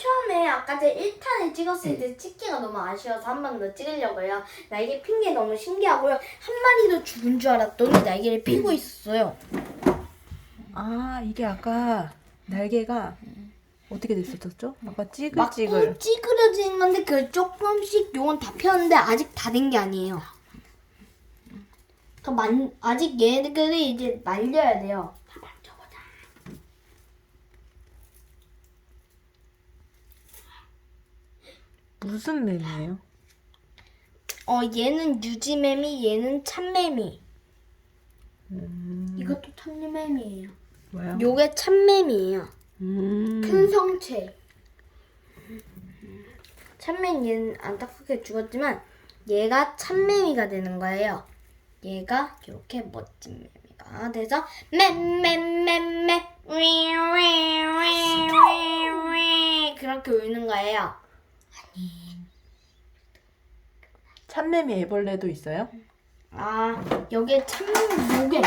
처음에 아까 제 1탄을 찍었을 때 찍기가 너무 아쉬워서 한 번 더 찍으려고요. 날개 핀 게 너무 신기하고요. 한 마리도 죽은 줄 알았더니 날개를 피고 있었어요. 아 이게 아까 날개가 어떻게 됐었죠? 아까 막 찌글찌글. 찌그러지는 건데 그 조금씩 요건 다 폈는데 아직 다 된 게 아니에요. 더 만, 아직 얘들이 이제 말려야 돼요. 다 만져보자. 무슨 매미예요? 어 얘는 유지매미, 얘는 참매미. 이것도 참매미예요. 뭐야? 요게 참매미예요. 음. 큰 성체. 참매미 얘는 안타깝게 죽었지만 얘가 참매미가 되는 거예요. 얘가 이렇게 멋진 매미가 돼서 매매매매 위위위위위 그렇게 울는 거예요. 참매미 애벌레도 있어요? 아 여기에 참매미 요게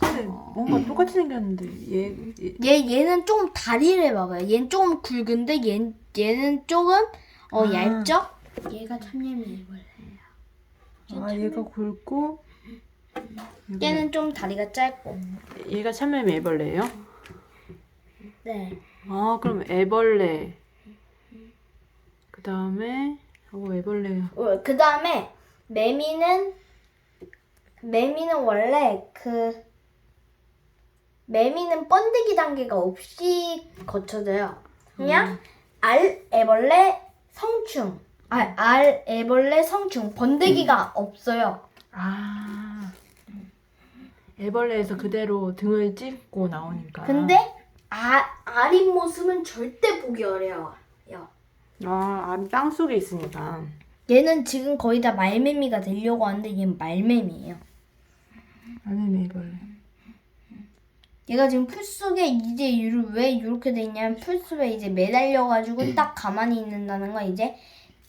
근데 뭔가 똑같이 생겼는데 얘, 얘 얘 얘는 조금 다리를 봐봐요. 얘는 조금 굵은데 얘 얘는 조금 어 아. 얇죠? 얘가 참매미 애벌레예요. 아 얘가 굵고 얘가, 얘는 좀 다리가 짧고. 얘가 참매미 애벌레예요? 네. 아 그럼 애벌레 그 다음에 어 애벌레 그 다음에 매미는 매미는 원래 그 매미는 번데기 단계가 없이 거쳐져요. 그냥 알 애벌레 성충. 알, 알 애벌레 성충. 번데기가 없어요. 아 애벌레에서 그대로 등을 찢고 나오니까 근데 아, 알인 모습은 절대 보기 어려워요. 아 땅속에 있으니까 얘는 지금 거의 다 말매미가 되려고 하는데 얘는 말매미예요. 아니면 애벌레 얘가 지금 풀 속에 이제 이르- 왜 이렇게 돼 있냐면 풀숲에 이제 매달려가지고 딱 가만히 있는다는 거 이제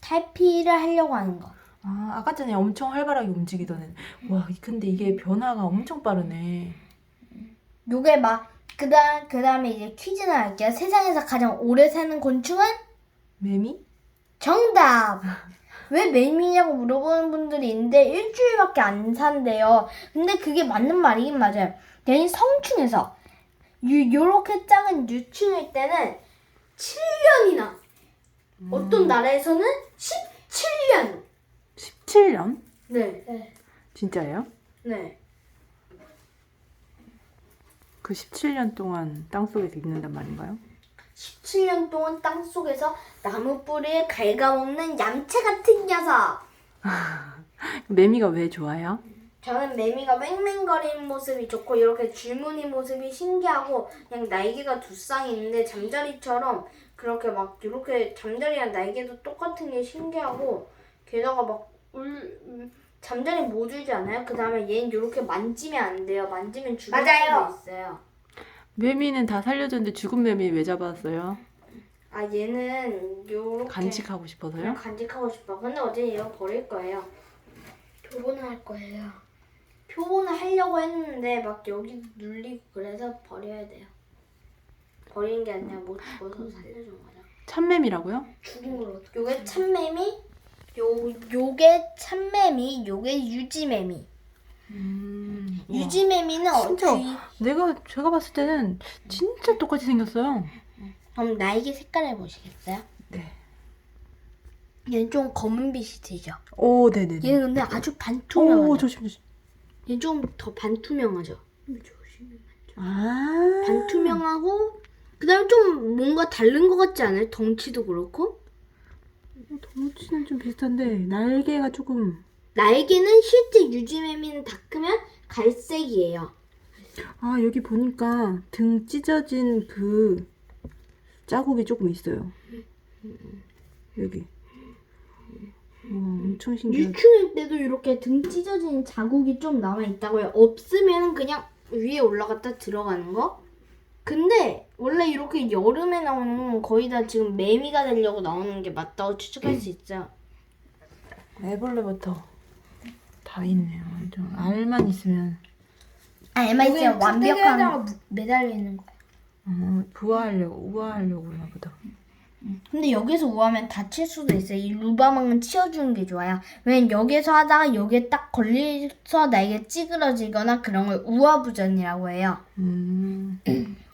탈피를 하려고 하는 거. 아 아까 전에 엄청 활발하게 움직이던 애. 와 근데 이게 변화가 엄청 빠르네 요게 막 그다음 그다음에 이제 퀴즈나 할게요. 세상에서 가장 오래 사는 곤충은 매미? 정답. 왜 매미냐고 물어보는 분들이 있는데 일주일밖에 안 산대요. 근데 그게 맞는 말이긴 맞아요. 얘는 성충에서 유, 요렇게 작은 유충일 때는 7년이나 어떤 나라에서는 17년. 17년? 네. 네. 진짜예요? 네. 그 17년 동안 땅속에서 있는단 말인가요? 17년 동안 땅 속에서 나무 뿌리를 갉아먹는 얌체 같은 녀석. 매미가 왜 좋아요? 저는 매미가 맹맹거리는 모습이 좋고 이렇게 줄무늬 모습이 신기하고 그냥 날개가 두 쌍이 있는데 잠자리처럼 그렇게 막 이렇게 잠자리랑 날개도 똑같은 게 신기하고 게다가 막 울, 울- 잠자리 못 울지 않아요? 그 다음에 얘는 이렇게 만지면 안 돼요. 만지면 죽을 맞아요. 수도 있어요. 매미는 다 살려줬는데 죽은 매미 왜 잡았어요? 아 얘는 요렇게 간직하고 싶어서요? 간직하고 싶어. 근데 어제 얘가 버릴 거예요. 표본을 할 거예요. 표본을 하려고 했는데 막 여기 눌리고 그래서 버려야 돼요. 버리는 게 아니라 못 죽어서 살려준 거죠. 참매미라고요? 죽은 걸 어떻게? 요게 참매미, 요 요게 참매미, 요게 유지매미. 음. 유지매미는 진짜 어떻게? 내가 제가 봤을 때는 진짜 똑같이 생겼어요. 그럼 날개 색깔을 보시겠어요? 네. 얘는 좀 검은 빛이 되죠. 오, 네네네. 얘는 근데 아주 반투명하죠. 오, 조심 조심. 얘는 좀 더 반투명하죠. 아. 반투명하고 그다음에 좀 뭔가 다른 것 같지 않아요? 덩치도 그렇고 덩치는 좀 비슷한데 날개가 조금. 날개는 실제 유지매미는 다 크면 갈색이에요. 아 여기 보니까 등 찢어진 그 자국이 조금 있어요. 여기. 와 엄청 신기해. 유충일 때도 이렇게 등 찢어진 자국이 좀 남아 있다고요. 없으면 그냥 위에 올라갔다 들어가는 거. 근데 원래 이렇게 여름에 나오는 건 거의 다 지금 매미가 되려고 나오는 게 맞다고 추측할 수 있어요. 애벌레부터 다 있네요. 좀 알만 있으면 아, 에마 있으면 여기는 완벽한 뚝배기에다가 매달려 있는 거예요. 어, 부화하려고 우아하려고 그러나 보다. 근데 여기서 우하면 다칠 수도 있어요. 이 루바망은 치워주는 게 좋아요. 왜냐면 여기서 하다가 여기에 딱 걸려서 날개 찌그러지거나 그런 걸 우하부전이라고 해요. 음,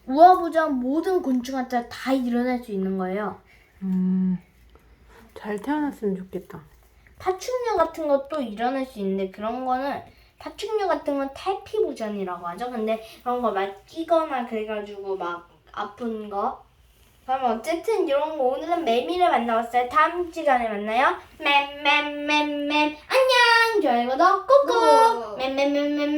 우하부전 모든 곤충한테 다 일어날 수 있는 거예요. 음. 잘 태어났으면 좋겠다. 파충류 같은 것도 일어날 수 있는데 그런 거는 파충류 같은 건 탈피부전이라고 하죠. 근데 그런 거 막 끼거나 그래가지고 막 아픈 거. 그럼 어쨌든 이런 거 오늘은 매미를 만나봤어요. 다음 시간에 만나요. 맴맴맴맴 안녕. 좋아요 구독 꾹꾹. 맴맴맴맴